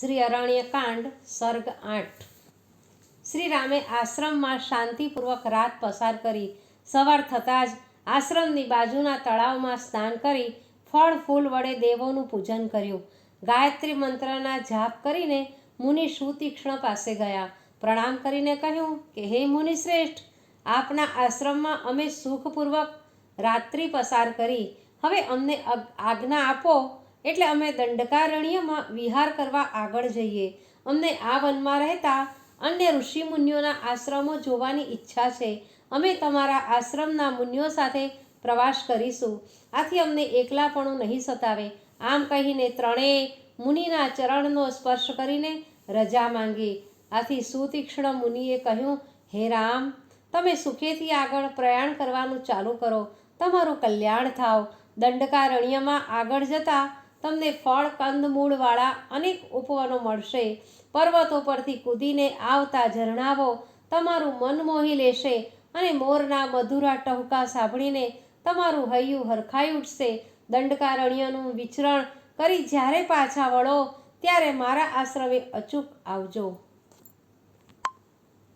શ્રી અરણ્યકાંડ સર્ગ આઠ. શ્રી રામે આશ્રમમાં શાંતિપૂર્વક રાત પસાર કરી સવાર થતાં જ આશ્રમની બાજુના તળાવમાં સ્નાન કરી ફળ, ફૂલ વડે દેવોનું પૂજન કર્યું. ગાયત્રી મંત્રના જાપ કરીને મુનિ સુતીક્ષ્ણ પાસે ગયા. પ્રણામ કરીને કહ્યું કે, હે મુનિ શ્રેષ્ઠ, આપના આશ્રમમાં અમે સુખપૂર્વક રાત્રિ પસાર કરી. હવે અમને આજ્ઞા આપો એટલે અમે દંડકારણ્યમાં વિહાર કરવા આગળ જઈએ. અમને આ વનમાં રહેતા અન્ય ઋષિમુનિઓના આશ્રમો જોવાની ઈચ્છા છે. અમે તમારા આશ્રમના મુનિઓ સાથે પ્રવાસ કરીશું. આથી અમને એકલાપણું નહીં સતાવે. આમ કહીને ત્રણેય મુનિના ચરણનો સ્પર્શ કરીને રજા માંગી. આથી સુતીક્ષ્ણ મુનિએ કહ્યું, હે રામ, તમે સુખેથી આગળ પ્રયાણ કરવાનું ચાલુ કરો. તમારું કલ્યાણ થાવ. દંડકારણ્યમાં આગળ જતાં તમને ફળ કંદમૂળવાળા અનેક ઉપવનો મળશે. પર્વતો પરથી કૂદીને આવતા ઝરણાઓ તમારું મન મોહી લેશે અને મોરના મધુરા ટહુકા સાંભળીને તમારું હૈયું હરખાઈ ઉઠશે. દંડકારણ્યનું વિચરણ કરી જ્યારે પાછા વળો, ત્યારે મારા આશ્રમે અચૂક આવજો.